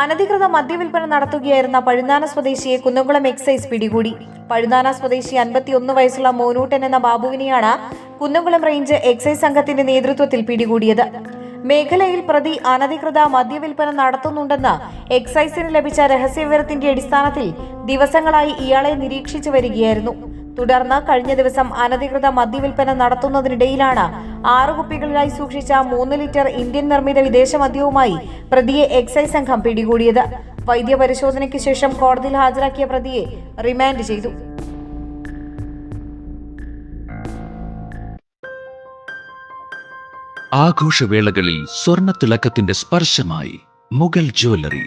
അനധികൃത മദ്യവിൽപ്പന നടത്തുകയായിരുന്ന പഴുന്നാന സ്വദേശിയെ കുന്നംകുളം എക്സൈസ് പിടികൂടി. പഴുന്നാന സ്വദേശി അൻപത്തിയൊന്ന് വയസ്സുള്ള മോനൂട്ടൻ എന്ന ബാബുവിനെയാണ് കുന്നംകുളം റേഞ്ച് എക്സൈസ് സംഘത്തിന്റെ നേതൃത്വത്തിൽ പിടികൂടിയത്. മേഖലയിൽ പ്രതി അനധികൃത മദ്യവിൽപ്പന നടത്തുന്നുണ്ടെന്ന് എക്സൈസിന് ലഭിച്ച രഹസ്യവിവരത്തിന്റെ അടിസ്ഥാനത്തിൽ ദിവസങ്ങളായി ഇയാളെ നിരീക്ഷിച്ചു വരികയായിരുന്നു. തുടർന്ന് കഴിഞ്ഞ ദിവസം അനധികൃത മദ്യവിൽപ്പന നടത്തുന്നതിനിടയിലാണ് ആറ് കുപ്പികളിലായി സൂക്ഷിച്ച മൂന്ന് ലിറ്റർ ഇന്ത്യൻ നിർമ്മിത വിദേശ മദ്യവുമായി പ്രതിയെ എക്സൈസ് സംഘം പിടികൂടിയത്. വൈദ്യപരിശോധനയ്ക്ക് ശേഷം കോടതിയിൽ ഹാജരാക്കിയ പ്രതിയെ റിമാൻഡ് ചെയ്തു. ആഘോഷവേളകളിൽ സ്വർണത്തിളക്കത്തിന്റെ സ്പർശമായി മുഗൾ ജ്വല്ലറി.